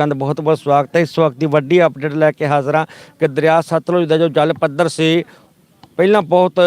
ਦਰਸ਼ਕਾਂ ਦਾ ਬਹੁਤ ਬਹੁਤ ਸਵਾਗਤ ਹੈ। ਇਸ ਵਕਤ ਦੀ ਵੱਡੀ ਅਪਡੇਟ ਲੈ ਕੇ ਹਾਜ਼ਰ ਹਾਂ ਕਿ ਦਰਿਆ ਸਤਲੁਜ ਦਾ ਜੋ ਜਲ ਪੱਧਰ ਸੀ, ਪਹਿਲਾਂ ਬਹੁਤ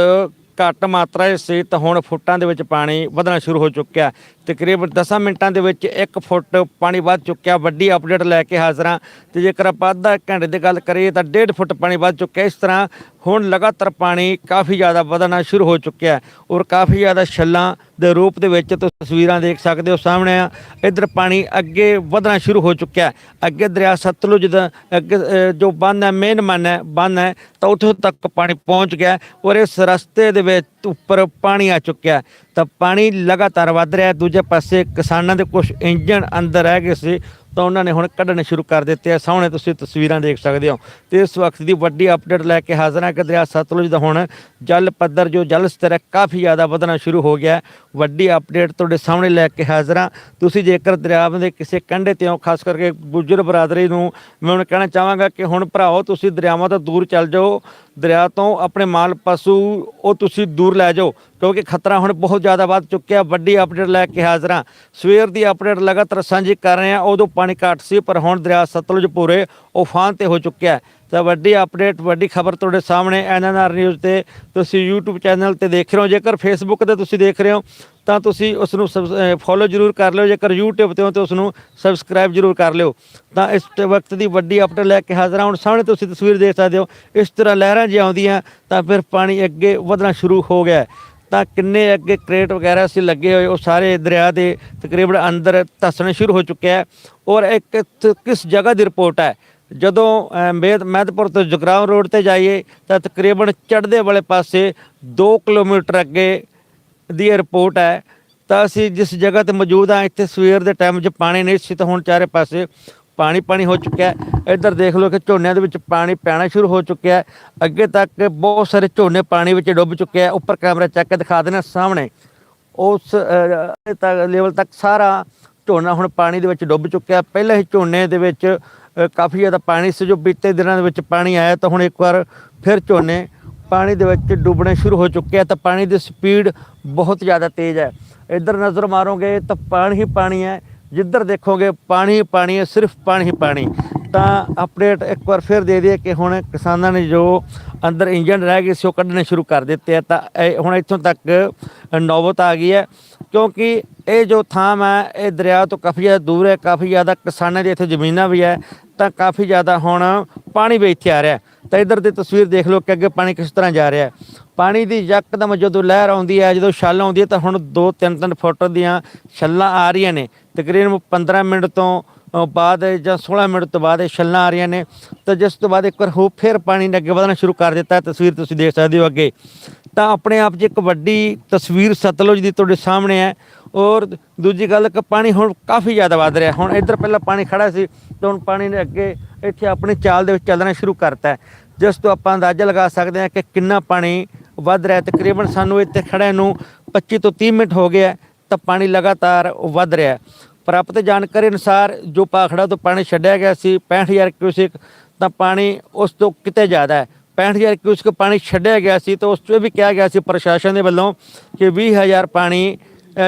ਘੱਟ ਮਾਤਰਾ 'ਚ ਸੀ, ਤਾਂ ਹੁਣ ਫੁੱਟਾਂ ਦੇ ਵਿੱਚ ਪਾਣੀ ਵਧਣਾ ਸ਼ੁਰੂ ਹੋ ਚੁੱਕਿਆ ਤਕਰੀਬਨ 10 ਮਿੰਟਾਂ ਦੇ ਵਿੱਚ 1 ਫੁੱਟ ਪਾਣੀ ਵੱਧ ਚੁੱਕਿਆ। ਵੱਡੀ ਅਪਡੇਟ ਲੈ ਕੇ ਹਾਜ਼ਰਾਂ ਤੇ ਜੇਕਰ ਆਪਾਂ ਅੱਧਾ ਘੰਟੇ ਦੀ ਗੱਲ ਕਰੀਏ, ਤਾਂ 1.5 ਫੁੱਟ ਪਾਣੀ ਵੱਧ ਚੁੱਕਿਆ। ਇਸ ਤਰ੍ਹਾਂ ਹੁਣ ਲਗਾਤਾਰ ਪਾਣੀ ਕਾਫੀ ਜ਼ਿਆਦਾ ਵਧਣਾ ਸ਼ੁਰੂ ਹੋ ਚੁੱਕਿਆ ਔਰ ਕਾਫੀ ਜ਼ਿਆਦਾ ਛੱਲਾਂ ਦੇ ਰੂਪ ਦੇ ਵਿੱਚ ਤੁਸੀਂ ਤਸਵੀਰਾਂ ਦੇਖ ਸਕਦੇ ਹੋ ਸਾਹਮਣੇ ਆ, ਇਧਰ ਪਾਣੀ ਅੱਗੇ ਵਧਣਾ ਸ਼ੁਰੂ ਹੋ ਚੁੱਕਿਆ ਅੱਗੇ ਦਰਿਆ ਸਤਲੁਜ ਦਾ, ਅੱਗੇ ਜੋ ਬੰਨ ਹੈ ਮੇਨ ਬੰਨ ਹੈ ਬੰਨ ਹੈ, ਤਾਂ ਉੱਥੋਂ ਤੱਕ ਪਾਣੀ ਪਹੁੰਚ ਗਿਆ ਔਰ ਇਸ ਰਸਤੇ ਦੇ ਵਿੱਚ ਉੱਪਰ ਪਾਣੀ ਆ ਚੁੱਕਿਆ ਤਾਂ ਪਾਣੀ ਲਗਾਤਾਰ ਵੱਧ ਰਿਹਾ ਦੂਜੇ ਪਾਸੇ ਕਿਸਾਨਾਂ ਦੇ ਕੁਝ ਇੰਜਣ ਅੰਦਰ ਰਹਿ ਗਏ ਸੀ ਤਾਂ ਉਹਨਾਂ ਨੇ ਹੁਣ ਕੱਢਣੇ ਸ਼ੁਰੂ ਕਰ ਦਿੱਤੇ ਆ। ਸਾਹਮਣੇ ਤੁਸੀਂ ਤਸਵੀਰਾਂ ਦੇਖ ਸਕਦੇ ਹੋ। ਤੇ ਇਸ ਵਕਤ ਦੀ ਵੱਡੀ ਅਪਡੇਟ ਲੈ ਕੇ ਹਾਜ਼ਰ ਹਾਂ ਕਿ ਦਰਿਆ ਸਤਲੁਜ ਦਾ ਹੁਣ ਜਲ ਪੱਧਰ ਜੋ ਜਲ ਸਤਰ ਹੈ, ਕਾਫੀ ਜ਼ਿਆਦਾ ਵਧਣਾ ਸ਼ੁਰੂ ਹੋ ਗਿਆ ਵੱਡੀ ਅਪਡੇਟ ਤੁਹਾਡੇ ਸਾਹਮਣੇ ਲੈ ਕੇ ਹਾਜ਼ਰ ਹਾਂ। ਤੁਸੀਂ ਜੇਕਰ ਦਰਿਆ ਦੇ ਕਿਸੇ ਕੰਢੇ ਤੇ ਹੋ, ਖਾਸ ਕਰਕੇ ਗੁੱਜਰ ਬਰਾਦਰੀ ਨੂੰ, ਮੈਂ ਹੁਣ ਕਹਿਣਾ ਚਾਹਾਂਗਾ ਕਿ ਹੁਣ ਭਰਾਓ, ਤੁਸੀਂ ਦਰਿਆਵਾਂ ਤੋਂ ਦੂਰ ਚੱਲ ਜਾਓ। ਦਰਿਆ ਤੋਂ ਆਪਣੇ ਮਾਲ ਪਸ਼ੂ ਉਹ ਤੁਸੀਂ ਦੂਰ ਲੈ ਜਾਓ। ਕਿਉਂਕਿ ਖਤਰਾ ਹੁਣ ਬਹੁਤ ਜ਼ਿਆਦਾ ਵੱਧ ਚੁੱਕਿਆ। ਵੱਡੀ ਅਪਡੇਟ ਲੈ ਕੇ ਹਾਜ਼ਰ ਹਾਂ। ਸਵੇਰ ਦੀ ਅਪਡੇਟ ਲਗਾਤਾਰ ਸਾਂਝੀ ਕਰ ਰਹੇ ਹਾਂ। ਉਦੋਂ ਪਾਣੀ ਘੱਟ ਸੀ, ਪਰ ਹੁਣ ਦਰਿਆ ਸਤਲੁਜ ਪੂਰੇ ਉਫਾਨ ਤੇ ਹੋ ਚੁੱਕਿਆ ਤਾਂ ਵੱਡੀ ਅਪਡੇਟ ਵੱਡੀ ਖਬਰ ਤੁਹਾਡੇ ਸਾਹਮਣੇ ਐਨਐਨਆਰ ਨਿਊਜ਼ ਤੇ ਤੁਸੀਂ YouTube ਚੈਨਲ ਤੇ ਦੇਖ ਰਹੇ ਹੋ। ਜੇਕਰ Facebook ਤੇ ਤੁਸੀਂ ਦੇਖ ਰਹੇ ਹੋ, ਤਾਂ ਤੁਸੀਂ ਉਸ ਨੂੰ ਫੋਲੋ ਜ਼ਰੂਰ ਕਰ ਲਿਓ। ਜੇਕਰ YouTube ਤੇ ਹੋ, ਤਾਂ ਉਸ ਨੂੰ ਸਬਸਕ੍ਰਾਈਬ ਜ਼ਰੂਰ ਕਰ ਲਿਓ। ਤਾਂ ਇਸ ਵਕਤ ਦੀ ਵੱਡੀ ਅਪਡੇਟ ਲੈ ਕੇ ਹਾਜ਼ਰ ਹਾਂ। ਹੁਣ ਸਾਹਮਣੇ ਤੁਸੀਂ ਤਸਵੀਰ ਦੇਖ ਸਕਦੇ ਹੋ। ਇਸ ਤਰ੍ਹਾਂ ਲਹਿਰਾਂ ਜਿਹੀਆਂ ਆਉਂਦੀਆਂ, ਤਾਂ ਫਿਰ ਪਾਣੀ ਅੱਗੇ ਵਧਣਾ ਸ਼ੁਰੂ ਹੋ ਗਿਆ ਤਾਂ ਕਿੰਨੇ ਅੱਗੇ ਕਰੇਟ ਵਗੈਰਾ ਸੀ ਲੱਗੇ ਹੋਏ ਉਹ ਸਾਰੇ ਦਰਿਆ ਦੇ ਤਕਰੀਬਨ ਅੰਦਰ ਧੱਸਣੇ ਸ਼ੁਰੂ ਹੋ ਚੁੱਕਿਆ ਹੈ ਔਰ ਇੱਕ ਤ- ਕਿਸ ਜਗ੍ਹਾ ਦੀ ਰਿਪੋਰਟ ਹੈ? ਜਦੋਂ ਅ, ਮੇਦ ਮਹਿਦਪੁਰ ਤੋਂ ਜਗਰਾਉਂ ਰੋਡ ਤੇ ਜਾਈਏ ਤਾਂ ਤਕਰੀਬਨ ਚੜ੍ਹਦੇ ਵਾਲੇ ਪਾਸੇ 2 ਕਿਲੋਮੀਟਰ ਅੱਗੇ ਦੀ ਰਿਪੋਰਟ ਹੈ। ਤਾਂ ਅਸੀਂ ਜਿਸ ਜਗ੍ਹਾ ਤੇ ਮੌਜੂਦ ਹਾਂ ਇੱਥੇ ਸਵੇਰ ਦੇ ਟਾਈਮ 'ਚ ਪਾਣੀ ਨਹੀਂ ਸੀ ਤਾਂ ਹੁਣ ਚਾਰੇ ਪਾਸੇ ਪਾਣੀ ਪਾਣੀ ਹੋ ਚੁੱਕਿਆ ਹੈ। ਇੱਧਰ ਦੇਖ ਲਓ ਕਿ ਝੋਨਿਆਂ ਦੇ ਵਿੱਚ ਪਾਣੀ ਪੈਣਾ ਸ਼ੁਰੂ ਹੋ ਚੁੱਕਿਆ ਹੈ। ਅੱਗੇ ਤੱਕ ਬਹੁਤ ਸਾਰੇ ਝੋਨੇ ਪਾਣੀ ਵਿੱਚ ਡੁੱਬ ਚੁੱਕੇ ਹੈ। ਉੱਪਰ ਕੈਮਰਾ ਚੱਕ ਕੇ ਦਿਖਾ ਦੇਣਾ ਸਾਹਮਣੇ। ਉਸ ਅ, ਤੱਕ ਲੈਵਲ ਤੱਕ ਸਾਰਾ ਝੋਨਾ ਹੁਣ ਪਾਣੀ ਦੇ ਵਿੱਚ ਡੁੱਬ ਚੁੱਕਿਆ ਪਹਿਲਾਂ ਹੀ ਝੋਨੇ ਦੇ ਵਿੱਚ ਕਾਫੀ ਜ਼ਿਆਦਾ ਪਾਣੀ ਸੀ। ਜੋ ਬੀਤੇ ਦਿਨਾਂ ਦੇ ਵਿੱਚ ਪਾਣੀ ਆਇਆ ਤਾਂ ਹੁਣ ਇੱਕ ਵਾਰ ਫਿਰ ਝੋਨੇ ਪਾਣੀ ਦੇ ਵਿੱਚ ਡੁੱਬਣੇ ਸ਼ੁਰੂ ਹੋ ਚੁੱਕੇ ਆ ਤਾਂ ਪਾਣੀ ਦੀ ਸਪੀਡ ਬਹੁਤ ਜ਼ਿਆਦਾ ਤੇਜ਼ ਹੈ। ਇੱਧਰ ਨਜ਼ਰ ਮਾਰੋਗੇ ਤਾਂ ਪਾਣੀ ਹੀ ਪਾਣੀ ਹੈ। ਜਿੱਧਰ ਦੇਖੋਗੇ ਪਾਣੀ ਪਾਣੀ ਹੈ, ਸਿਰਫ ਪਾਣੀ ਹੀ ਪਾਣੀ। ਤਾਂ ਅਪਡੇਟ ਇੱਕ ਵਾਰ ਫਿਰ ਦੇ ਦਈਏ ਕਿ ਹੁਣ ਕਿਸਾਨਾਂ ਨੇ ਜੋ ਅੰਦਰ ਇੰਜਨ ਰਹਿ ਗਏ ਸੀ, ਉਹ ਕੱਢਣੇ ਸ਼ੁਰੂ ਕਰ ਦਿੱਤੇ ਆ। ਤਾਂ ਇਹ ਹੁਣ ਇੱਥੋਂ ਤੱਕ ਨੌਬਤ ਆ ਗਈ ਹੈ, ਕਿਉਂਕਿ ਇਹ ਜੋ ਥਾਂ ਹੈ, ਇਹ ਦਰਿਆ ਤੋਂ ਕਾਫੀ ਜ਼ਿਆਦਾ ਦੂਰ ਹੈ, ਕਾਫੀ ਜ਼ਿਆਦਾ ਕਿਸਾਨਾਂ ਦੀ ਇੱਥੇ ਜ਼ਮੀਨਾਂ ਵੀ ਹੈ, ਤਾਂ ਕਾਫੀ ਜ਼ਿਆਦਾ ਹੁਣ ਪਾਣੀ ਵੀ ਇੱਥੇ ਆ ਰਿਹਾ ਤਾਂ ਇਧਰ ਦੀ ਤਸਵੀਰ ਦੇਖ ਲਓ ਕਿ ਅੱਗੇ ਪਾਣੀ ਕਿਸ ਤਰ੍ਹਾਂ ਜਾ ਰਿਹਾ ਪਾਣੀ ਦੀ ਯਕਦਮ ਜਦੋਂ ਲਹਿਰ ਆਉਂਦੀ ਹੈ, ਜਦੋਂ ਛੱਲ ਆਉਂਦੀ ਹੈ, ਤਾਂ ਹੁਣ 2-3-3 ਫੁੱਟ ਦੀਆਂ ਛੱਲਾਂ ਆ ਰਹੀਆਂ ਨੇ। ਤਕਰੀਬਨ 15 ਮਿੰਟ ਤੋਂ ਬਾਅਦ ਜਾਂ 16 ਮਿੰਟ ਤੋਂ ਬਾਅਦ ਇਹ ਛੱਲਾਂ ਆ ਰਹੀਆਂ ਨੇ। ਤਾਂ ਜਿਸ ਤੋਂ ਬਾਅਦ ਇੱਕ ਵਾਰ ਹੋ ਫਿਰ ਪਾਣੀ ਨੇ ਅੱਗੇ ਵਧਣਾ ਸ਼ੁਰੂ ਕਰ ਦਿੱਤਾ। ਤਸਵੀਰ ਤੁਸੀਂ ਦੇਖ ਸਕਦੇ ਹੋ ਅੱਗੇ। ਤਾਂ ਆਪਣੇ ਆਪ 'ਚ ਇੱਕ ਵੱਡੀ ਤਸਵੀਰ ਸਤਲੁਜ ਦੀ ਤੁਹਾਡੇ ਸਾਹਮਣੇ ਹੈ। ਔਰ ਦੂਜੀ ਗੱਲ ਕਿ ਪਾਣੀ ਹੁਣ ਕਾਫੀ ਜ਼ਿਆਦਾ ਵੱਧ ਰਿਹਾ। ਹੁਣ ਇੱਧਰ ਪਹਿਲਾਂ ਪਾਣੀ ਖੜਾ ਸੀ, ਤਾਂ ਹੁਣ ਪਾਣੀ ਨੇ ਅੱਗੇ ਇੱਥੇ ਆਪਣੀ ਚਾਲ ਦੇ ਵਿੱਚ ਚੱਲਣਾ ਸ਼ੁਰੂ ਕਰਤਾ ਜਿਸ ਤੋਂ ਆਪਾਂ ਅੰਦਾਜ਼ਾ ਲਗਾ ਸਕਦੇ ਹਾਂ ਕਿ ਕਿੰਨਾ ਪਾਣੀ ਵੱਧ ਰਿਹਾ ਤਕਰੀਬਨ ਸਾਨੂੰ ਇੱਥੇ ਖੜੇ ਨੂੰ 25 ਤੋਂ 30 ਮਿੰਟ ਹੋ ਗਏ ਤਾਂ ਪਾਣੀ ਲਗਾਤਾਰ ਵੱਧ ਰਿਹਾ ਪ੍ਰਾਪਤ ਜਾਣਕਾਰੀ ਅਨੁਸਾਰ ਜੋ ਪਾਖੜਾ ਤੋਂ ਪਾਣੀ ਛੱਡਿਆ ਗਿਆ ਸੀ 65000 ਕਿਊਸਿਕ, ਤਾਂ ਪਾਣੀ ਉਸ ਤੋਂ ਕਿਤੇ ਜ਼ਿਆਦਾ ਹੈ। 65000 ਕਿਊਸਿਕ ਪਾਣੀ ਛੱਡਿਆ ਗਿਆ ਸੀ, ਤਾਂ ਉਸ ਤੋਂ ਵੀ ਕਿਹਾ ਗਿਆ ਸੀ ਪ੍ਰਸ਼ਾਸਨ ਦੇ ਵੱਲੋਂ ਕਿ 20000 ਪਾਣੀ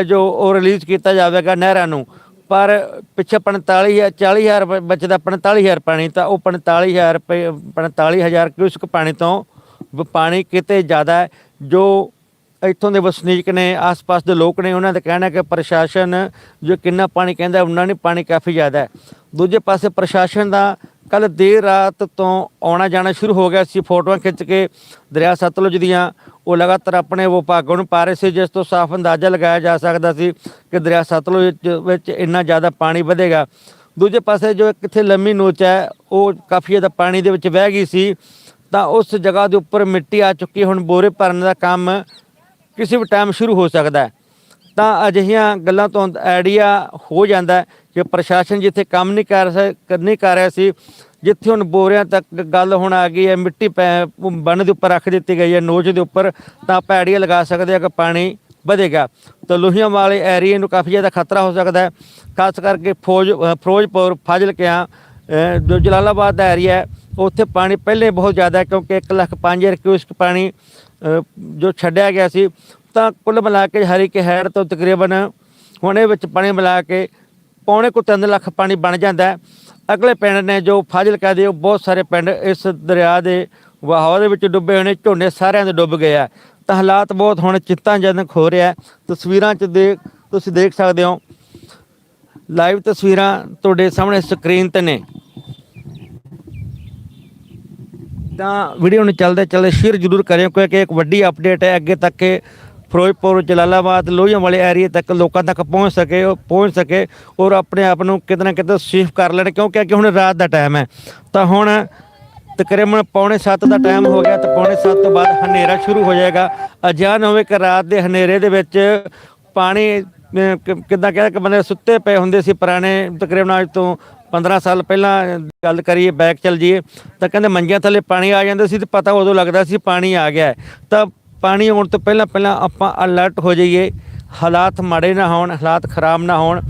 ਜੋ ਉਹ ਰਿਲੀਜ਼ ਕੀਤਾ ਜਾਵੇਗਾ ਨਹਿਰਾਂ ਨੂੰ। ਪਰ ਪਿੱਛੇ 45 40000 ਰੁਪਏ ਬਚਦਾ 45000 ਪਾਣੀ, ਤਾਂ ਉਹ 45000 ਰੁਪਏ 45000 ਕਿਊਸਿਕ ਪਾਣੀ ਤੋਂ ਪਾਣੀ ਕਿਤੇ ਜ਼ਿਆਦਾ ਜੋ ਇੱਥੋਂ ਦੇ ਵਸਨੀਕ ਨੇ, ਆਸ-ਪਾਸ ਦੇ ਲੋਕ ਨੇ, ਉਹਨਾਂ ਦਾ ਕਹਿਣਾ ਕਿ ਪ੍ਰਸ਼ਾਸਨ ਜੋ ਕਿੰਨਾ ਪਾਣੀ ਕਹਿੰਦਾ, ਉਹਨਾਂ ਨਹੀਂ ਪਾਣੀ ਕਾਫੀ ਜ਼ਿਆਦਾ ਹੈ। ਦੂਜੇ ਪਾਸੇ ਪ੍ਰਸ਼ਾਸਨ ਦਾ ਕੱਲ ਦੇਰ ਰਾਤ ਤੋਂ ਆਉਣਾ ਜਾਣਾ ਸ਼ੁਰੂ ਹੋ ਗਿਆ ਸੀ। ਫੋਟੋਆਂ ਖਿੱਚ ਕੇ ਦਰਿਆ ਸਤਲੁਜ ਦੀਆਂ, ਉਹ ਲਗਾਤਾਰ ਆਪਣੇ ਵਿਭਾਗਾਂ ਨੂੰ ਪਾ ਰਹੇ ਸੀ, ਜਿਸ ਤੋਂ ਸਾਫ਼ ਅੰਦਾਜ਼ਾ ਲਗਾਇਆ ਜਾ ਸਕਦਾ ਸੀ ਕਿ ਦਰਿਆ ਸਤਲੁਜ ਵਿੱਚ- ਵਿੱਚ ਇੰਨਾ ਜ਼ਿਆਦਾ ਪਾਣੀ ਵਧੇਗਾ। ਦੂਜੇ ਪਾਸੇ ਜੋ ਕਿੱਥੇ ਲੰਮੀ ਨੋਚ ਹੈ, ਉਹ ਕਾਫੀ ਜ਼ਿਆਦਾ ਪਾਣੀ ਦੇ ਵਿੱਚ ਵਹਿ ਗਈ ਸੀ, ਤਾਂ ਉਸ ਜਗ੍ਹਾ ਦੇ ਉੱਪਰ ਮਿੱਟੀ ਆ ਚੁੱਕੀ ਹੁਣ ਬੋਰੇ ਭਰਨ ਦਾ ਕੰਮ ਕਿਸੇ ਵੀ ਟਾਈਮ ਸ਼ੁਰੂ ਹੋ ਸਕਦਾ ਤਾਂ ਅਜਿਹੀਆਂ ਗੱਲਾਂ ਤੋਂ ਆਈਡੀਆ ਹੋ ਜਾਂਦਾ ਕਿ ਪ੍ਰਸ਼ਾਸਨ ਜਿੱਥੇ ਕੰਮ ਨਹੀਂ ਕਰ ਸਕ ਨਹੀਂ ਕਰ ਰਿਹਾ ਸੀ, ਜਿੱਥੇ ਹੁਣ ਬੋਰਿਆਂ ਤੱਕ ਗੱਲ ਹੁਣ ਆ ਗਈ ਹੈ, ਮਿੱਟੀ ਪੈ- ਬੰਨ ਦੇ ਉੱਪਰ ਰੱਖ ਦਿੱਤੀ ਗਈ ਹੈ, ਨੋਚ ਦੇ ਉੱਪਰ, ਤਾਂ ਆਪਾਂ ਆਈਡੀਆ ਲਗਾ ਸਕਦੇ ਹਾਂ ਕਿ ਪਾਣੀ ਵਧੇਗਾ। ਤਾਂ ਲੋਹੀਆਂ ਵਾਲੇ ਏਰੀਏ ਨੂੰ ਕਾਫੀ ਜ਼ਿਆਦਾ ਖਤਰਾ ਹੋ ਸਕਦਾ ਹੈ, ਖਾਸ ਕਰਕੇ ਫੌਜ ਫਿਰੋਜ਼ਪੁਰ, ਫਾਜ਼ਿਲਕਿਆਂ ਜੋ ਜਲਾਲਾਬਾਦ ਦਾ ਏਰੀਆ ਹੈ, ਉੱਥੇ ਪਾਣੀ ਪਹਿਲੇ ਬਹੁਤ ਜ਼ਿਆਦਾ ਹੈ, ਕਿਉਂਕਿ 1 ਲੱਖ 5000 ਕਿਊਸਕ ਪਾਣੀ ਜੋ ਛੱਡਿਆ ਗਿਆ ਸੀ, ਤਾਂ ਕੁੱਲ ਮਿਲਾ ਕੇ ਹਰੀ ਕੇ ਤੋਂ ਤਕਰੀਬਨ ਹੁਣ ਇਹ ਵਿੱਚ ਪਾਣੀ ਮਿਲਾ ਕੇ ਪੌਣੇ ਕੋ 3 ਲੱਖ ਪਾਣੀ ਬਣ ਜਾਂਦਾ ਅਗਲੇ ਪਿੰਡ ਨੇ ਜੋ ਫਾਜ਼ਿਲਕਾ ਦੇ ਉਹ ਬਹੁਤ ਸਾਰੇ ਪਿੰਡ ਇਸ ਦਰਿਆ ਦੇ ਵਹਾਅ ਦੇ ਵਿੱਚ ਡੁੱਬੇ ਹੋਏ ਨੇ, ਝੋਨੇ ਸਾਰਿਆਂ ਦੇ ਡੁੱਬ ਗਏ ਆ। ਤਾਂ ਹਾਲਾਤ ਬਹੁਤ ਹੁਣ ਚਿੰਤਾਜਨਕ ਹੋ ਰਿਹਾ ਤਸਵੀਰਾਂ 'ਚ ਦੇ ਤੁਸੀਂ ਦੇਖ ਸਕਦੇ ਹੋ। ਲਾਈਵ ਤਸਵੀਰਾਂ ਤੁਹਾਡੇ ਸਾਹਮਣੇ ਸਕਰੀਨ ਤੇ ਨੇ। ਤਾਂ ਵੀਡੀਓ ਨੂੰ ਚੱਲਦੇ ਚੱਲਦੇ ਸ਼ੇਅਰ ਜ਼ਰੂਰ ਕਰਿਓ, ਕਿਉਂਕਿ ਇੱਕ ਵੱਡੀ ਅਪਡੇਟ ਹੈ, ਅੱਗੇ ਤੱਕ ਕਿ ਫਿਰੋਜ਼ਪੁਰ, ਜਲਾਲਾਬਾਦ ਲੋਹੀਆਂ ਵਾਲੇ ਏਰੀਆ ਤੱਕ ਲੋਕਾਂ ਤੱਕ ਪਹੁੰਚ ਸਕੇ, ਉਹ ਪਹੁੰਚ ਸਕੇ ਔਰ ਆਪਣੇ ਆਪ ਨੂੰ ਕਿਤੇ ਨਾ ਕਿਤੇ ਸੇਫ ਕਰ ਲੈਣ, ਕਿਉਂਕਿ ਅੱਗੇ ਹੁਣ ਰਾਤ ਦਾ ਟਾਈਮ ਹੈ। ਤਾਂ ਹੁਣ ਤਕਰੀਬਨ ਪੌਣੇ 7 ਦਾ ਟਾਈਮ ਹੋ ਗਿਆ, ਤਾਂ ਪੌਣੇ 7 ਤੋਂ ਬਾਅਦ ਹਨੇਰਾ ਸ਼ੁਰੂ ਹੋ ਜਾਏਗਾ। ਅਜਾਨ ਹੋਵੇ ਕਿ ਰਾਤ ਦੇ ਹਨੇਰੇ ਦੇ ਵਿੱਚ ਪਾਣੀ ਕਿੱਦਾਂ ਕਹਿੰਦਾ ਕਿ ਬੰਦੇ ਸੁੱਤੇ ਪਏ ਹੁੰਦੇ ਸੀ ਪੁਰਾਣੇ, ਤਕਰੀਬਨ ਅੱਜ ਤੋਂ 15 ਸਾਲ ਪਹਿਲਾਂ ਗੱਲ ਕਰੀਏ ਬੈਕ ਚੱਲ ਜਾਈਏ, ਤਾਂ ਕਹਿੰਦੇ ਮੰਜਿਆਂ ਥੱਲੇ ਪਾਣੀ ਆ ਜਾਂਦਾ ਸੀ ਤੇ ਪਤਾ ਉਦੋਂ ਲੱਗਦਾ ਸੀ ਪਾਣੀ ਆ ਗਿਆ ਤਾਂ ਪਾਣੀ ਆਉਣ ਤੋਂ ਪਹਿਲਾਂ ਪਹਿਲਾਂ ਆਪਾਂ ਅਲਰਟ ਹੋ ਜਾਈਏ, ਹਾਲਾਤ ਮਾੜੇ ਨਾ ਹੋਣ, ਹਾਲਾਤ ਖਰਾਬ ਨਾ ਹੋਣ,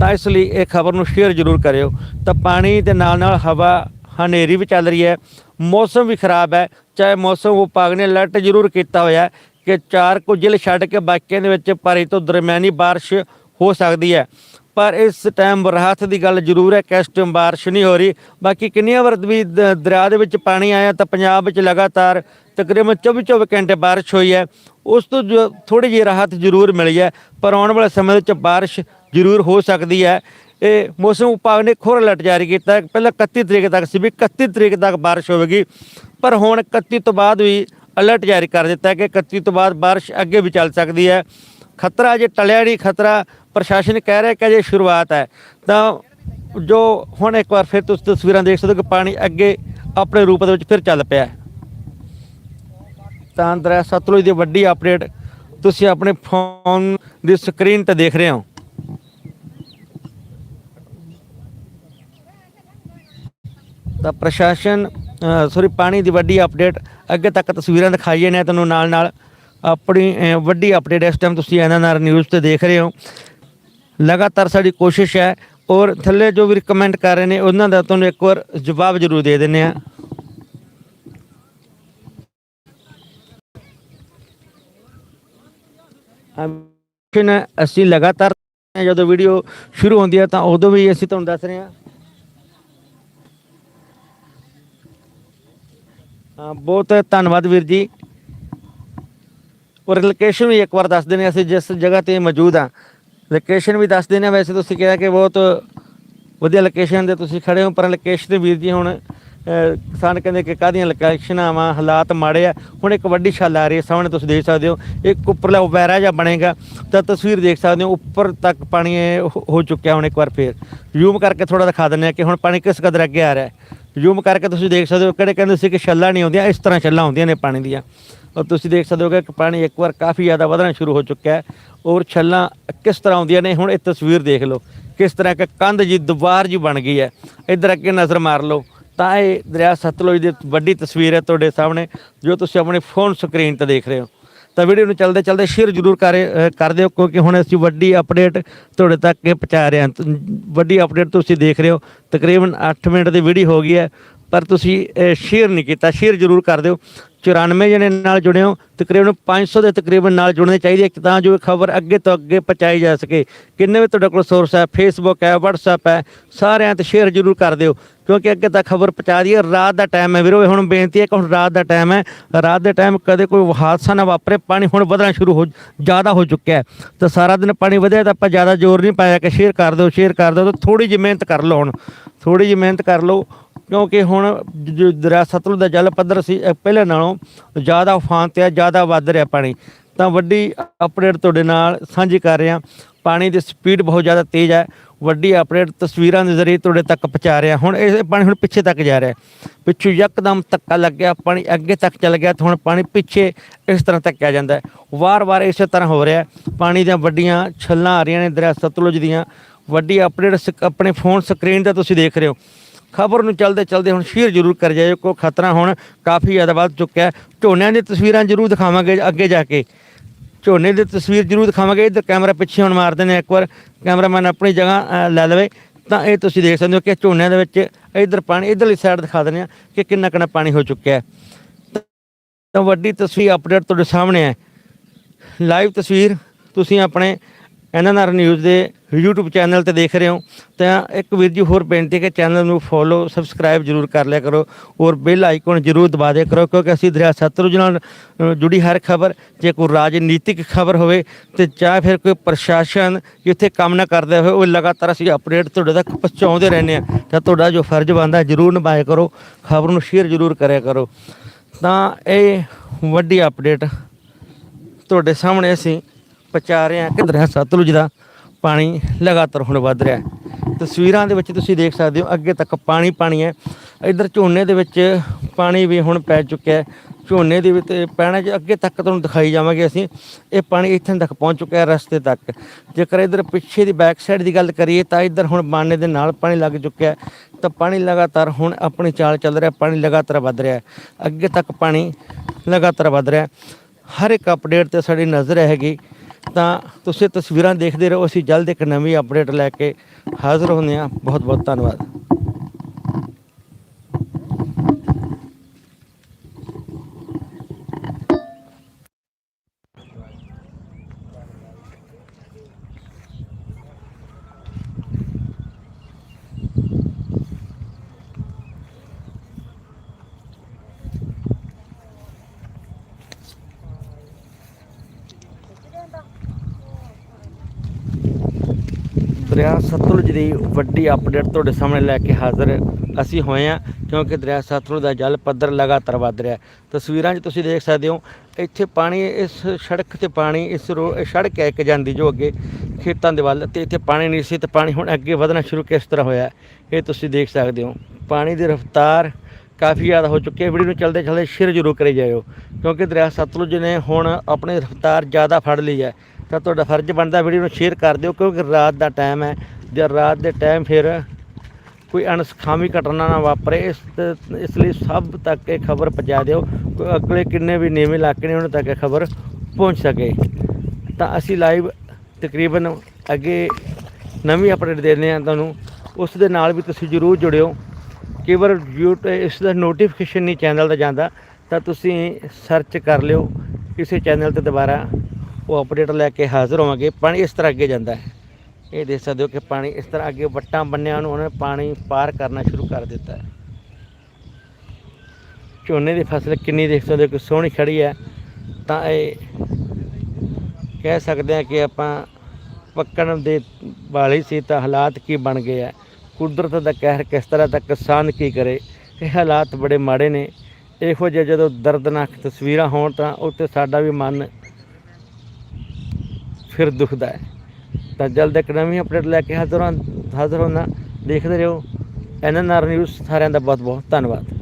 ਤਾਂ ਇਸ ਲਈ ਇਹ ਖਬਰ ਨੂੰ ਸ਼ੇਅਰ ਜ਼ਰੂਰ ਕਰਿਓ। ਤਾਂ ਪਾਣੀ ਦੇ ਨਾਲ ਨਾਲ ਹਵਾ ਹਨੇਰੀ ਵੀ ਚੱਲ ਰਹੀ ਹੈ, ਮੌਸਮ ਵੀ ਖਰਾਬ ਹੈ, ਚਾਹੇ ਮੌਸਮ ਵਿਭਾਗ ਨੇ ਅਲਰਟ ਜ਼ਰੂਰ ਕੀਤਾ ਹੋਇਆ ਕਿ ਚਾਰ ਕੁ ਜ਼ਿਲ੍ਹੇ ਛੱਡ ਕੇ ਬਾਕੀਆਂ ਦੇ ਵਿੱਚ ਭਾਰੀ ਤੋਂ ਦਰਮਿਆਨੀ ਬਾਰਿਸ਼ ਹੋ ਸਕਦੀ ਹੈ। ਪਰ ਇਸ ਟਾਈਮ ਰਾਹਤ ਦੀ ਗੱਲ ਜ਼ਰੂਰ ਹੈ ਕਿ ਇਸ ਟਾਈਮ ਬਾਰਿਸ਼ ਨਹੀਂ ਹੋ ਰਹੀ। ਬਾਕੀ ਕਿੰਨੀਆਂ ਵਾਰ ਵੀ ਦ- ਦਰਿਆ ਦੇ ਵਿੱਚ ਪਾਣੀ ਆਇਆ, ਤਾਂ ਪੰਜਾਬ ਵਿੱਚ ਲਗਾਤਾਰ ਤਕਰੀਬਨ 24 24 ਘੰਟੇ ਬਾਰਿਸ਼ ਹੋਈ ਹੈ। ਉਸ ਤੋਂ ਜੋ ਥੋੜੀ ਜਿਹੀ ਰਾਹਤ ਜ਼ਰੂਰ ਮਿਲੀ ਹੈ, ਪਰ ਆਉਣ ਵਾਲੇ ਸਮੇਂ ਵਿੱਚ ਬਾਰਿਸ਼ ਜ਼ਰੂਰ ਹੋ ਸਕਦੀ ਹੈ। ਇਹ ਮੌਸਮ ਵਿਭਾਗ ਨੇ ਖੋਰ ਅਲਰਟ ਜਾਰੀ ਕੀਤਾ ਹੈ, ਪਹਿਲਾਂ 31 ਤਰੀਕ ਤੱਕ ਸੀ ਵੀ 31 ਤਰੀਕ ਤੱਕ ਬਾਰਿਸ਼ ਹੋਵੇਗੀ, ਪਰ ਹੁਣ 31 ਤੋਂ ਬਾਅਦ ਵੀ ਅਲਰਟ ਜਾਰੀ ਕਰ ਦਿੱਤਾ ਹੈ ਕਿ 31 ਤੋਂ ਬਾਅਦ ਬਾਰਿਸ਼ ਅੱਗੇ ਵੀ ਚੱਲ ਸਕਦੀ ਹੈ। ਖਤਰਾ ਜੇ ਟਲਿਆ ਨਹੀਂ, ਖਤਰਾ ਪ੍ਰਸ਼ਾਸਨ ਕਹਿ ਰਿਹਾ ਕਿ ਅਜੇ ਸ਼ੁਰੂਆਤ ਹੈ, ਤਾਂ ਜੋ ਹੁਣ ਇੱਕ ਵਾਰ ਫਿਰ ਤੁਸੀਂ ਤਸਵੀਰਾਂ ਦੇਖ ਸਕਦੇ ਹੋ ਕਿ ਪਾਣੀ ਅੱਗੇ ਆਪਣੇ ਰੂਪ ਦੇ ਵਿੱਚ ਫਿਰ ਚੱਲ ਪਿਆ ਤਾਂ ਦਰਿਆ ਸਤਲੁਜ ਦੀ ਵੱਡੀ ਅਪਡੇਟ ਤੁਸੀਂ ਆਪਣੇ ਫੋਨ ਦੀ ਸਕਰੀਨ ਤੇ ਦੇਖ ਰਹੇ ਹੋ। ਤਾਂ ਪ੍ਰਸ਼ਾਸਨ ਸੋਰੀ ਪਾਣੀ ਦੀ ਵੱਡੀ ਅਪਡੇਟ ਅੱਗੇ ਤੱਕ ਤਸਵੀਰਾਂ ਦਿਖਾਈਏ ਨੇ ਤੁਹਾਨੂੰ ਨਾਲ ਨਾਲ ਆਪਣੀ ਵੱਡੀ ਅਪਡੇਟ ਇਸ ਟਾਈਮ ਤੁਸੀਂ ਐਨਐਨਆਰ ਨਿਊਜ਼ ਤੇ ਦੇਖ ਰਹੇ ਹੋ। ਲਗਾਤਾਰ ਸਾਡੀ ਕੋਸ਼ਿਸ਼ ਹੈ ਔਰ ਥੱਲੇ ਜੋ ਵੀ ਕਮੈਂਟ ਕਰ ਰਹੇ ਨੇ, ਉਹਨਾਂ ਦਾ ਤੁਹਾਨੂੰ ਇੱਕ ਵਾਰ ਜਵਾਬ ਜ਼ਰੂਰ ਦੇ ਦਿੰਦੇ ਆ ਅਮ ਅਸੀਂ ਲਗਾਤਾਰ ਜਦੋਂ ਵੀਡੀਓ ਸ਼ੁਰੂ ਹੁੰਦੀ ਹੈ ਤਾਂ ਉਦੋਂ ਵੀ ਅਸੀਂ ਤੁਹਾਨੂੰ ਦੱਸ ਰਹੇ ਹਾਂ। ਬਹੁਤ ਧੰਨਵਾਦ ਵੀਰ ਜੀ। ਔਰ ਲੋਕੇਸ਼ਨ ਵੀ ਇੱਕ ਵਾਰ ਦੱਸ ਦਿੰਦੇ ਹਾਂ, ਅਸੀਂ ਜਿਸ ਜਗ੍ਹਾ ਤੇ ਮੌਜੂਦ ਆ ਲੋਕੇਸ਼ਨ ਵੀ ਦੱਸ ਦਿੰਦੇ ਹਾਂ ਵੈਸੇ ਤੁਸੀਂ ਕਿਹਾ ਕਿ ਬਹੁਤ ਵਧੀਆ ਲੋਕੇਸ਼ਨ ਦੇ ਤੁਸੀਂ ਖੜੇ ਹੋ ਪਰ ਲੋਕੇਸ਼ਨ ਵੀਰ ਜੀ ਹੁਣ ਅਹ, ਕਿਸਾਨ ਕਹਿੰਦੇ ਕਿ ਕਾਹਦੀਆਂ ਲੋਕੇਸ਼ਨਾਂ ਵਾ ਹਾਲਾਤ ਮਾੜੇ ਆ। ਹੁਣ ਇੱਕ ਵੱਡੀ ਛੱਲ ਆ ਰਹੀ ਹੈ ਸਾਹਮਣੇ ਤੁਸੀਂ ਦੇਖ ਸਕਦੇ ਹੋ ਇੱਕ ਉੱਪਰਲਾ ਉਬੈਰਾ ਜਿਹਾ ਬਣੇਗਾ। ਤਾਂ ਤਸਵੀਰ ਦੇਖ ਸਕਦੇ ਹੋ ਉੱਪਰ ਤੱਕ ਪਾਣੀ ਹੋ- ਹੋ ਚੁੱਕਿਆ ਹੁਣ ਇੱਕ ਵਾਰ ਫੇਰ। ਜ਼ੂਮ ਕਰਕੇ ਥੋੜਾ ਦਿਖਾ ਦਿੰਦੇ ਆ ਕਿ ਹੁਣ ਪਾਣੀ ਕਿਸ ਕਦਰ ਅੱਗੇ ਆ ਰਿਹਾ ਹੈ। ਜ਼ੂਮ ਕਰਕੇ ਤੁਸੀਂ ਦੇਖ ਸਕਦੇ ਹੋ ਕਿਹੜੇ ਕਹਿੰਦੇ ਸੀ ਕਿ ਛੱਲਾਂ ਨਹੀਂ ਆਉਂਦੀਆਂ, ਇਸ ਤਰ੍ਹਾਂ ਛੱਲਾਂ ਆਉਂਦੀਆਂ ਨੇ ਪਾਣੀ ਦੀਆਂ। ਔਰ ਤੁਸੀਂ ਦੇਖ ਸਕਦੇ ਹੋ ਕਿ ਪਾਣੀ ਇੱਕ ਵਾਰ ਕਾਫੀ ਜ਼ਿਆਦਾ ਵਧਣਾ ਸ਼ੁਰੂ ਹੋ ਚੁੱਕਿਆ ਹੈ ਔਰ ਛੱਲਾਂ ਕਿਸ ਤਰ੍ਹਾਂ ਆਉਂਦੀਆਂ ਨੇ, ਹੁਣ ਇਹ ਤਸਵੀਰ ਦੇਖ ਲਓ, ਕਿਸ ਤਰ੍ਹਾਂ ਕਿ ਕੰਧ ਜੀ ਦੀਵਾਰ ਜੀ ਬਣ ਗਈ ਹੈ। ਇੱਧਰ ਅੱਗੇ ਨਜ਼ਰ ਮਾਰ ਲਓ, ਤਾਂ ਇਹ ਦਰਿਆ ਸਤਲੁਜ ਦੀ ਵੱਡੀ ਤਸਵੀਰ ਹੈ ਤੁਹਾਡੇ ਸਾਹਮਣੇ, ਜੋ ਤੁਸੀਂ ਆਪਣੇ ਫੋਨ ਸਕਰੀਨ ਤੇ ਦੇਖ ਰਹੇ ਹੋ। ਤਾਂ ਵੀਡੀਓ ਨੂੰ ਚੱਲਦੇ ਚਲਦੇ ਸ਼ੇਅਰ ਜ਼ਰੂਰ ਕਰ ਕਰ ਦਿਓ, ਕਿਉਂਕਿ ਹੁਣ ਅਸੀਂ ਵੱਡੀ ਅਪਡੇਟ ਤੁਹਾਡੇ ਤੱਕ ਪਹੁੰਚਾ ਰਹੇ ਹਾਂ। ਵੱਡੀ ਅਪਡੇਟ ਤੁਸੀਂ ਦੇਖ ਰਹੇ ਹੋ। ਤਕਰੀਬਨ 8 ਮਿੰਟ ਦੀ ਵੀਡੀਓ ਹੋ ਗਈ ਹੈ। ਪਰ ਤੁਸੀਂ ਸ਼ੇਅਰ ਨਹੀਂ ਕੀਤਾ। ਸ਼ੇਅਰ ਜ਼ਰੂਰ ਕਰ ਦਿਓ। 94 ਜਣੇ ਨਾਲ ਜੁੜਿਓ। ਹੋ ਤਕਰੀਬਨ 500 ਦੇ ਤਕਰੀਬਨ ਨਾਲ ਜੁੜਨੇ ਚਾਹੀਦੇ। ਕਿ ਤਾਂ ਜੋ ਇਹ ਖਬਰ ਅੱਗੇ ਤੋਂ ਅੱਗੇ ਪਹੁੰਚਾਈ ਜਾ ਸਕੇ। ਕਿੰਨੇ ਵੀ ਤੁਹਾਡੇ ਕੋਲ ਸੋਰਸ ਹੈ? ਫੇਸਬੁੱਕ ਹੈ, WhatsApp ਹੈ। ਸਾਰਿਆਂ ਤੇ ਸ਼ੇਅਰ ਜ਼ਰੂਰ ਕਰ ਦਿਓ। ਕਿਉਂਕਿ ਅੱਗੇ ਤਾਂ ਖਬਰ ਪਹੁੰਚਾ ਦਈਏ। ਰਾਤ ਦਾ ਟਾਈਮ ਹੈ ਵੀਰੋ। ਇਹ ਹੁਣ ਬੇਨਤੀ ਹੈ ਕਿ ਹੁਣ ਰਾਤ ਦਾ ਟਾਈਮ ਹੈ। ਰਾਤ ਦੇ ਟਾਈਮ ਕਦੇ ਕੋਈ ਹਾਦਸਾ ਨਾ ਵਾਪਰੇ। ਪਾਣੀ ਹੁਣ ਵਧਣਾ ਸ਼ੁਰੂ ਹੋ, ਜ਼ਿਆਦਾ ਹੋ ਚੁੱਕਿਆ ਹੈ। ਤਾਂ ਸਾਰਾ ਦਿਨ ਪਾਣੀ ਵਧਿਆ ਤਾਂ ਆਪਾਂ ਜ਼ਿਆਦਾ ਜ਼ੋਰ ਨਹੀਂ ਪਾਇਆ ਕਿ ਸ਼ੇਅਰ ਕਰ ਦਿਓ ਸ਼ੇਅਰ ਕਰ ਦਿਓ। ਤਾਂ ਥੋੜੀ ਜਿਹੀ ਮਿਹਨਤ ਕਰ ਲਓ ਹੁਣ। ਥੋੜੀ ਜਿਹੀ ਮਿਹਨਤ ਕਰ ਲਓ। ਕਿਉਂਕਿ ਹੁਣ ਜੋ ਦਰਿਆ ਸਤਲੁਜ ਦਾ ਜਲ ਪੱਧਰ ਸੀ, ਇਹ ਪਹਿਲੇ ਨਾਲੋਂ ਜ਼ਿਆਦਾ ਉਫਾਨ ਤੇ ਆ, ਜ਼ਿਆਦਾ ਵੱਧ ਰਿਹਾ ਪਾਣੀ। ਤਾਂ ਵੱਡੀ ਅਪਡੇਟ ਤੁਹਾਡੇ ਨਾਲ ਸਾਂਝੀ ਕਰ ਰਿਹਾ। ਪਾਣੀ ਦੀ ਸਪੀਡ ਬਹੁਤ ਜ਼ਿਆਦਾ ਤੇਜ਼ ਹੈ। ਵੱਡੀ ਅਪਡੇਟ ਤਸਵੀਰਾਂ ਦੇ ਜ਼ਰੀਏ ਤੁਹਾਡੇ ਤੱਕ ਪਹੁੰਚਾ ਰਿਹਾ। ਹੁਣ ਇਹ ਪਾਣੀ ਹੁਣ ਪਿੱਛੇ ਤੱਕ ਜਾ ਰਿਹਾ ਹੈ। ਪਿੱਛੋਂ ਯਕਦਮ ਧੱਕਾ ਲੱਗ ਗਿਆ, ਪਾਣੀ ਅੱਗੇ ਤੱਕ ਚੱਲ ਗਿਆ, ਤਾਂ ਹੁਣ ਪਾਣੀ ਪਿੱਛੇ ਇਸ ਤਰ੍ਹਾਂ ਧੱਕਿਆ ਜਾਂਦਾ ਵਾਰ-ਵਾਰ ਇਸੇ ਤਰ੍ਹਾਂ ਹੋ ਰਿਹਾ ਪਾਣੀ ਦੀਆਂ ਵੱਡੀਆਂ ਛੱਲਾਂ ਆ ਰਹੀਆਂ ਨੇ ਦਰਿਆ ਸਤਲੁਜ ਦੀਆਂ। ਵੱਡੀ ਅਪਡੇਟ ਆਪਣੇ ਫੋਨ ਸਕਰੀਨ ਤੇ ਤੁਸੀਂ ਦੇਖ ਰਹੇ ਹੋ। ਖਬਰ ਨੂੰ ਚੱਲਦੇ ਚਲਦੇ ਹੁਣ ਸ਼ੇਅਰ ਜ਼ਰੂਰ ਕਰ ਜਾਇਓ ਕੋ ਖਤਰਾ ਹੁਣ ਕਾਫੀ ਜ਼ਿਆਦਾ ਵੱਧ ਚੁੱਕਿਆ ਝੋਨਿਆਂ ਦੀਆਂ ਤਸਵੀਰਾਂ ਜ਼ਰੂਰ ਦਿਖਾਵਾਂਗੇ ਅੱਗੇ ਜਾ ਕੇ। ਝੋਨੇ ਦੀ ਤਸਵੀਰ ਜ਼ਰੂਰ ਦਿਖਾਵਾਂਗੇ, ਇੱਧਰ ਕੈਮਰਾ ਪਿੱਛੇ ਹੁਣ ਮਾਰ ਦਿੰਦੇ ਹਾਂ ਇੱਕ ਵਾਰ। ਕੈਮਰਾਮੈਨ ਆਪਣੀ ਜਗ੍ਹਾ ਲੈ ਲਵੇ। ਤਾਂ ਇਹ ਤੁਸੀਂ ਦੇਖ ਸਕਦੇ ਹੋ ਕਿ ਝੋਨਿਆਂ ਦੇ ਵਿੱਚ ਇੱਧਰ ਪਾਣੀ, ਇੱਧਰਲੀ ਸਾਈਡ ਦਿਖਾ ਦਿੰਦੇ ਹਾਂ ਕਿ ਕਿੰਨਾ ਕਿੰਨਾ ਪਾਣੀ ਹੋ ਚੁੱਕਿਆ ਹੈ। ਤਾਂ ਵੱਡੀ ਤਸਵੀਰ ਅਪਡੇਟ ਤੁਹਾਡੇ ਸਾਹਮਣੇ ਹੈ। ਲਾਈਵ ਤਸਵੀਰ, ਤੁਸੀਂ ਆਪਣੇ ਐਨਐਨਆਰ ਨਿਊਜ਼ ਦੇ YouTube ਚੈਨਲ ਤੇ ਦੇਖ ਰਹੇ ਹੋ। ਤਾਂ ਇੱਕ ਵੀਰ ਜੀ ਹੋਰ ਬੇਨਤੀ ਕਿ ਚੈਨਲ ਨੂੰ ਫੋਲੋ ਸਬਸਕ੍ਰਾਈਬ ਜਰੂਰ ਕਰ ਲਿਆ ਕਰੋ ਔਰ ਬੈਲ ਆਈਕਨ ਜਰੂਰ ਦਬਾ ਦਿਆ ਕਰੋ ਕਿਉਂਕਿ ਅਸੀਂ ਦਰਿਆ ਸਤਲੁਜ ਨਾਲ ਜੁੜੀ ਹਰ ਖਬਰ, ਜੇ ਕੋਈ ਰਾਜਨੀਤਿਕ ਖਬਰ ਹੋਵੇ ਤੇ ਚਾਹੇ ਫਿਰ ਕੋਈ ਪ੍ਰਸ਼ਾਸਨ ਜਿੱਥੇ ਕੰਮ ਨਾ ਕਰਦਾ ਹੋਵੇ, ਉਹ ਲਗਾਤਾਰ ਅਸੀਂ ਅਪਡੇਟ ਤੁਹਾਡੇ ਤੱਕ ਪਹੁੰਚਾਉਂਦੇ ਰਹਿੰਦੇ ਆ ਤਾਂ ਤੁਹਾਡਾ ਜੋ ਫਰਜ਼ ਬਣਦਾ ਜਰੂਰ ਨਿਭਾਇਆ ਕਰੋ, ਖਬਰ ਨੂੰ ਸ਼ੇਅਰ ਜਰੂਰ ਕਰਿਆ ਕਰੋ। ਤਾਂ ਇਹ ਵੱਡੀ ਅਪਡੇਟ ਤੁਹਾਡੇ ਸਾਹਮਣੇ ਅਸੀਂ ਪਹੁੰਚਾ ਰਹੇ ਹਾਂ ਕਿ ਦਰਿਆ ਸਤਲੁਜ ਦਾ। ਪਾਣੀ ਲਗਾਤਾਰ ਹੁਣ ਵੱਧ ਰਿਹਾ ਤਸਵੀਰਾਂ ਦੇ ਵਿੱਚ ਤੁਸੀਂ ਦੇਖ ਸਕਦੇ ਹੋ, ਅੱਗੇ ਤੱਕ ਪਾਣੀ ਪਾਣੀ ਹੈ। ਇਧਰ ਝੋਨੇ ਦੇ ਵਿੱਚ ਪਾਣੀ ਵੀ ਹੁਣ ਪੈ ਚੁੱਕਿਆ ਹੈ। ਝੋਨੇ ਦੇ ਵਿੱਚ ਪੈਣਾ ਜੇ ਅੱਗੇ ਤੱਕ ਤੁਹਾਨੂੰ ਦਿਖਾਈ ਜਾਵਾਂਗੇ ਅਸੀਂ, ਇਹ ਪਾਣੀ ਇੱਥੇ ਤੱਕ ਪਹੁੰਚ ਚੁੱਕਿਆ ਹੈ ਰਸਤੇ ਤੱਕ। ਜੇਕਰ ਇਧਰ ਪਿੱਛੇ ਦੀ ਬੈਕ ਸਾਈਡ ਦੀ ਗੱਲ ਕਰੀਏ ਤਾਂ ਇਧਰ ਹੁਣ ਬਾਨੇ ਦੇ ਨਾਲ ਪਾਣੀ ਲੱਗ ਚੁੱਕਿਆ ਹੈ। ਤਾਂ ਪਾਣੀ ਲਗਾਤਾਰ ਹੁਣ ਆਪਣੀ ਚਾਲ ਚੱਲ ਰਿਹਾ ਪਾਣੀ ਲਗਾਤਾਰ ਵੱਧ ਰਿਹਾ ਹੈ। ਅੱਗੇ ਤੱਕ ਪਾਣੀ ਲਗਾਤਾਰ ਵੱਧ ਰਿਹਾ ਹੈ। ਹਰ ਇੱਕ ਅਪਡੇਟ ਤੇ ਸਾਡੀ ਨਜ਼ਰ ਹੈਗੀ ਤਾਂ ਤੁਸੀਂ ਤਸਵੀਰਾਂ ਦੇਖਦੇ ਰਹੋ, ਅਸੀਂ ਜਲਦ ਇੱਕ ਨਵੀਂ ਅਪਡੇਟ ਲੈ ਕੇ ਹਾਜ਼ਰ ਹੁੰਦੇ ਹਾਂ। ਬਹੁਤ ਬਹੁਤ ਧੰਨਵਾਦ। ਦਰਿਆ ਸਤਲੁਜ ਦੀ ਵੱਡੀ ਅਪਡੇਟ ਤੁਹਾਡੇ ਸਾਹਮਣੇ ਲੈ ਕੇ ਹਾਜ਼ਰ ਅਸੀਂ ਹੋਏ ਹਾਂ, ਕਿਉਂਕਿ ਦਰਿਆ ਸਤਲੁਜ ਦਾ ਜਲ ਪੱਧਰ ਲਗਾਤਾਰ ਵੱਧ ਰਿਹਾ ਤਸਵੀਰਾਂ 'ਚ ਤੁਸੀਂ ਦੇਖ ਸਕਦੇ ਹੋ, ਇੱਥੇ ਪਾਣੀ, ਇਸ ਸੜਕ ਤੇ ਪਾਣੀ, ਇਸ ਰੋ ਸੜਕ ਹੈ ਇੱਕ ਜਾਂਦੀ ਜੋ ਅੱਗੇ ਖੇਤਾਂ ਦੇ ਵੱਲ ਤੇ ਇੱਥੇ ਪਾਣੀ ਨਹੀਂ ਸੀ ਤੇ ਪਾਣੀ ਹੁਣ ਅੱਗੇ ਵਧਣਾ ਸ਼ੁਰੂ ਕਿਸ ਤਰ੍ਹਾਂ ਹੋਇਆ ਇਹ ਤੁਸੀਂ ਦੇਖ ਸਕਦੇ ਹੋ। ਪਾਣੀ ਦੀ ਰਫ਼ਤਾਰ ਕਾਫੀ ਜ਼ਿਆਦਾ ਹੋ ਚੁੱਕੀ ਹੈ। ਵੀਡੀਓ ਨੂੰ ਚਲਦੇ ਚਲਦੇ ਸ਼ੇਅਰ ਜ਼ਰੂਰ ਕਰੀ ਜਾਇਓ, ਕਿਉਂਕਿ ਦਰਿਆ ਸਤਲੁਜ ਨੇ ਹੁਣ ਆਪਣੀ ਰਫ਼ਤਾਰ ਜ਼ਿਆਦਾ ਫੜ ਲਈ ਹੈ। ਤਾਂ ਤੁਹਾਡਾ ਫਰਜ਼ ਬਣਦਾ ਵੀਡੀਓ ਨੂੰ ਸ਼ੇਅਰ ਕਰ ਦਿਓ, ਕਿਉਂਕਿ ਰਾਤ ਦਾ ਟਾਈਮ ਹੈ। ਜੇ ਰਾਤ ਦੇ ਟਾਈਮ ਫਿਰ ਕੋਈ ਅਣਸਖਾਮੀ ਘਟਨਾ ਨਾ ਵਾਪਰੇ, ਇਸ ਇਸ ਲਈ ਸਭ ਤੱਕ ਇਹ ਖਬਰ ਪਹੁੰਚਾ ਦਿਓ। ਕੋਈ ਅਗਲੇ ਕਿੰਨੇ ਵੀ ਨੀਵੇਂ ਇਲਾਕੇ ਨੇ, ਉਹਨਾਂ ਤੱਕ ਇਹ ਖਬਰ ਪਹੁੰਚ ਸਕੇ। ਤਾਂ ਅਸੀਂ ਲਾਈਵ ਤਕਰੀਬਨ ਅੱਗੇ ਨਵੀਂ ਅਪਡੇਟ ਦੇ ਰਹੇ ਹਾਂ ਤੁਹਾਨੂੰ। ਉਸ ਦੇ ਨਾਲ ਵੀ ਤੁਸੀਂ ਜਰੂਰ ਜੁੜਿਓ। ਕਈ ਵਾਰ ਇਸ ਦਾ ਨੋਟੀਫਿਕੇਸ਼ਨ ਨਹੀਂ ਚੈਨਲ ਦਾ ਜਾਂਦਾ, ਤਾਂ ਤੁਸੀਂ ਸਰਚ ਕਰ ਲਿਓ। ਕਿਸੇ ਚੈਨਲ ਤੇ ਦੁਬਾਰਾ ਉਹ ਅਪਡੇਟ ਲੈ ਕੇ ਹਾਜ਼ਰ ਹੋਵਾਂਗੇ, ਪਾਣੀ ਇਸ ਤਰ੍ਹਾਂ ਅੱਗੇ ਜਾਂਦਾ ਹੈ। ਇਹ ਦੇਖ ਸਕਦੇ ਹੋ ਕਿ ਪਾਣੀ ਇਸ ਤਰ੍ਹਾਂ ਅੱਗੇ ਵੱਟਾਂ ਬੰਨਿਆਂ ਨੂੰ ਉਹਨੇ ਪਾਣੀ ਪਾਰ ਕਰਨਾ ਸ਼ੁਰੂ ਕਰ ਦਿੱਤਾ ਹੈ। ਝੋਨੇ ਦੀ ਫਸਲ ਕਿੰਨੀ ਦੇਖ ਸਕਦੇ ਹੋ ਕਿ ਸੋਹਣੀ ਖੜੀ ਹੈ। ਤਾਂ ਇਹ ਕਹਿ ਸਕਦੇ ਹਾਂ ਕਿ ਆਪਾਂ ਪੱਕਣ ਦੇ ਵਾਲੀ ਸੀ ਤਾਂ ਹਾਲਾਤ ਕੀ ਬਣ ਗਏ ਆ ਕੁਦਰਤ ਦਾ ਕਹਿਰ ਕਿਸ ਤਰ੍ਹਾਂ ਦਾ ਕਿਸਾਨ ਕੀ ਕਰੇ, ਇਹ ਹਾਲਾਤ ਬੜੇ ਮਾੜੇ ਨੇ। ਇਹੋ ਜਿਹੇ ਜਦੋਂ ਦਰਦਨਾਕ ਤਸਵੀਰਾਂ ਹੋਣ ਤਾਂ ਉੱਤੇ ਸਾਡਾ ਵੀ ਮਨ ਫਿਰ ਦੁਖਦਾ ਹੈ। ਤਾਂ ਜਲਦ ਇੱਕ ਨਵੀਂ ਅਪਡੇਟ ਲੈ ਕੇ ਹਾਜ਼ਰ ਹਾਂ ਹਾਜ਼ਰ ਹੋਣਾ ਦੇਖਦੇ ਰਹੋ। ਐਨਐਨਆਰ ਨਿਊਜ਼ ਸਾਰਿਆਂ ਦਾ ਬਹੁਤ ਬਹੁਤ ਧੰਨਵਾਦ।